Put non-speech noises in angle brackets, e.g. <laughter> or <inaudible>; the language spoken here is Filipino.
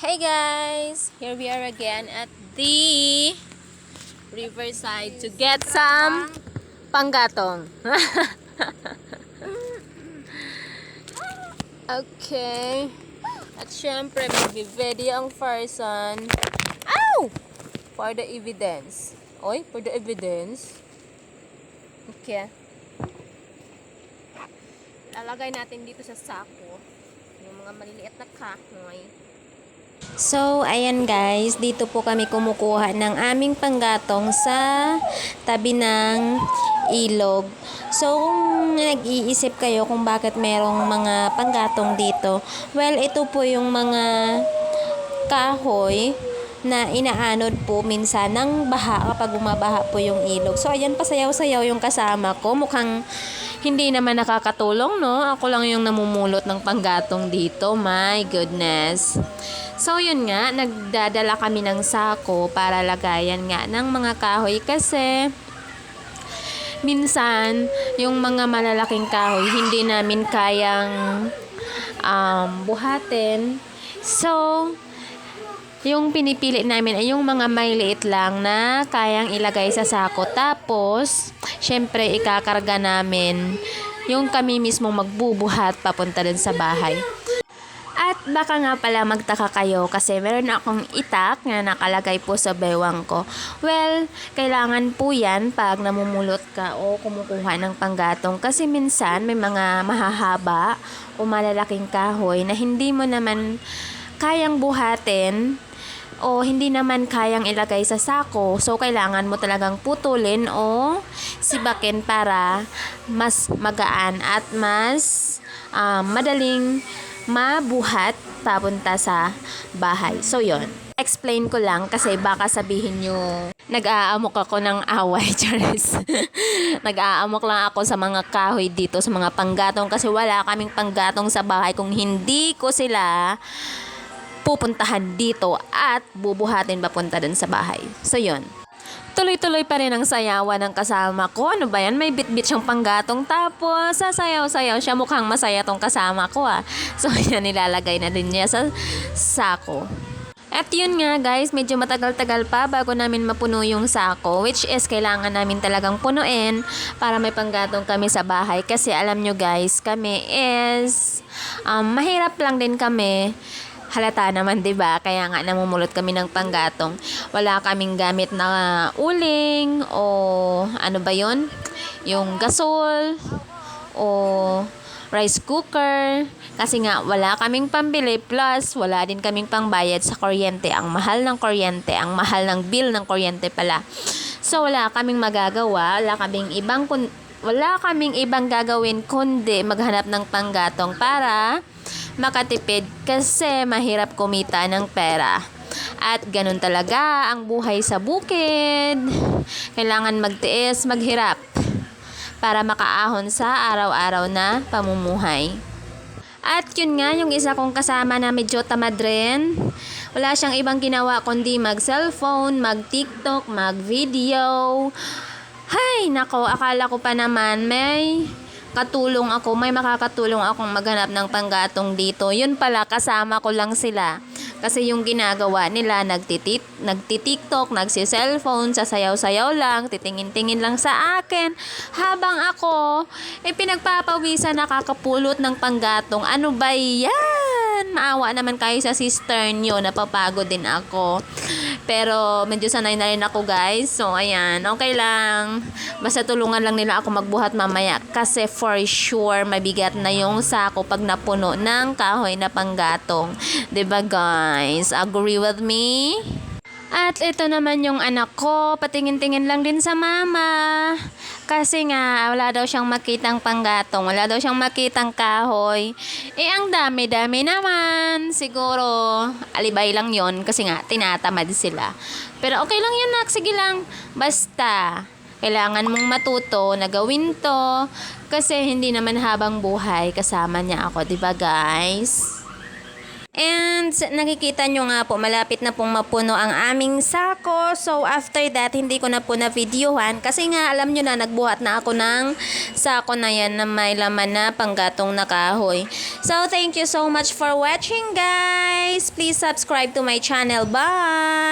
Hey guys! Here we are again at the riverside to get some panggatong. <laughs> okay. At syempre, mag-video ang person. Ow! For the evidence. Oy, for the evidence. Okay. Lalagay natin dito sa sako yung mga maliliit na kahoy. So, ayan guys, dito po kami kumukuha ng aming panggatong sa tabi ng ilog. So, kung nag-iisip kayo kung bakit merong mga panggatong dito, well, ito po yung mga kahoy na inaanod po minsan ng baha kapag bumabaha po yung ilog. So, ayan, pasayaw-sayaw yung kasama ko. Mukhang hindi naman nakakatulong, no? Ako lang yung namumulot ng panggatong dito. My goodness. So, yun nga, nagdadala kami ng sako para lagayan nga ng mga kahoy kasi minsan, yung mga malalaking kahoy, hindi namin kayang um, buhatin. So, yung pinipili namin ay yung mga maliliit lang na kayang ilagay sa sako. Tapos, syempre, ikakarga namin yung kami mismo magbubuhat papunta din sa bahay. At baka nga pala magtaka kayo kasi meron akong itak na nakalagay po sa bewang ko. Well, kailangan po yan pag namumulot ka o kumukuha ng panggatong kasi minsan may mga mahahaba o malalaking kahoy na hindi mo naman kayang buhatin o hindi naman kayang ilagay sa sako. So, kailangan mo talagang putulin o sibakin para mas magaan at mas um, madaling mabuhat papunta sa bahay. So, yon Explain ko lang kasi baka sabihin nyo nag-aamok ako ng away, <laughs> Charis. nag-aamok lang ako sa mga kahoy dito, sa mga panggatong kasi wala kaming panggatong sa bahay kung hindi ko sila pupuntahan dito at bubuhatin papunta dun sa bahay. So, yon Tuloy-tuloy pa rin ang sayawan ng kasama ko. Ano ba yan? May bit-bit siyang panggatong tapos sasayaw-sayaw siya. Mukhang masaya tong kasama ko ah. So, <laughs> yan nilalagay na din niya sa sako. At yun nga guys, medyo matagal-tagal pa bago namin mapuno yung sako which is kailangan namin talagang punuin para may panggatong kami sa bahay kasi alam nyo guys, kami is um, mahirap lang din kami halata naman 'di ba? Kaya nga namumulot kami ng panggatong. Wala kaming gamit na uling o ano ba yon yung gasol o rice cooker. Kasi nga wala kaming pambili. Plus wala din kaming pangbayad sa kuryente. Ang mahal ng kuryente ang mahal ng bill ng kuryente pala. So wala kaming magagawa. Wala kaming ibang kun- wala kaming ibang gagawin kundi maghanap ng panggatong para makatipid kasi mahirap kumita ng pera. At ganun talaga ang buhay sa bukid. Kailangan magtiis, maghirap para makaahon sa araw-araw na pamumuhay. At yun nga, yung isa kong kasama na medyo tamad rin. Wala siyang ibang ginawa kundi mag-cellphone, mag-tiktok, mag-video. Hay, nako, akala ko pa naman may katulong ako, may makakatulong akong maghanap ng panggatong dito. Yun pala, kasama ko lang sila. Kasi yung ginagawa nila, nagtitit, nagtitiktok, nagsi-cellphone, sasayaw-sayaw lang, titingin-tingin lang sa akin. Habang ako, eh pinagpapawisan nakakapulot ng panggatong. Ano ba yan? Maawa naman kayo sa sister nyo, napapagod din ako. Pero medyo sanay na rin ako guys. So ayan, okay lang. Basta tulungan lang nila ako magbuhat mamaya. Kasi for sure, mabigat na yung sako pag napuno ng kahoy na panggatong. ba guys? Agree with me? At ito naman yung anak ko, patingin-tingin lang din sa mama. Kasi nga, wala daw siyang makitang panggatong, wala daw siyang makitang kahoy. Eh, ang dami-dami naman. Siguro, alibay lang yon kasi nga, tinatamad sila. Pero okay lang yan, nak. Sige lang. Basta, kailangan mong matuto na gawin to. Kasi hindi naman habang buhay kasama niya ako, di ba guys? And nakikita nyo nga po, malapit na pong mapuno ang aming sako. So after that, hindi ko na po na videohan. Kasi nga, alam nyo na, nagbuhat na ako ng sako na yan na may laman na panggatong na kahoy. So thank you so much for watching guys. Please subscribe to my channel. Bye!